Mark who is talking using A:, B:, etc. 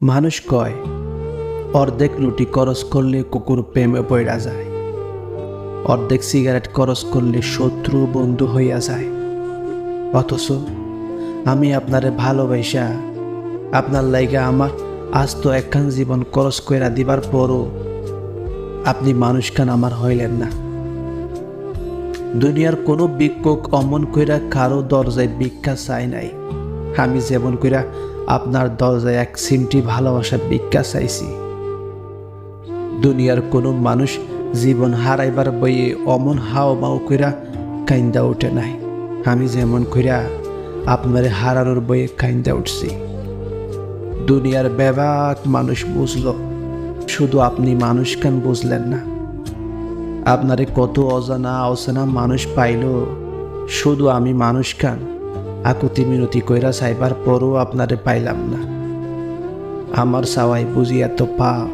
A: মানুষ কয়, অর্ধেক রুটি করস করলে কুকুর প্রেমে পড়া যায়। অর্ধেক সিগারেট করস করলে শত্রু বন্ধু হইয়া যায়। অথচ আমি আপনারে ভালোবাসা, আপনার লাইগা আমার আজ তো একখান জীবন করস কইরা দিবার পরও আপনি মানুষখান আমার হইলেন না। দুনিয়ার কোনো ভিক্ষুক অমন কইরা কারও দরজায় ভিক্ষা চাই নাই। আমি যেমন কইরা আপনার দরজায় এক সিমটি ভালোবাসা ভিক্ষা চাইছি। দুনিয়ার কোনো মানুষ জীবন হারাইবার বইয়ে অমন হাও মাও কইরা কাইন্দা উঠে নাই। আমি যেমন কইরা আপনার হারানোর বইয়ে কাইন্দা উঠছি। দুনিয়ার ব্যাপক মানুষ বুঝল, শুধু আপনি মানুষ কেন বুঝলেন না? আপনারে কত অজানা অজানা মানুষ পাইল, শুধু আমি মানুষ কান? আকুতি মিনতি কইরা চাইবার পরও আপনারে পাইলাম না আমার সাওয়াই বুঝি এত পাপ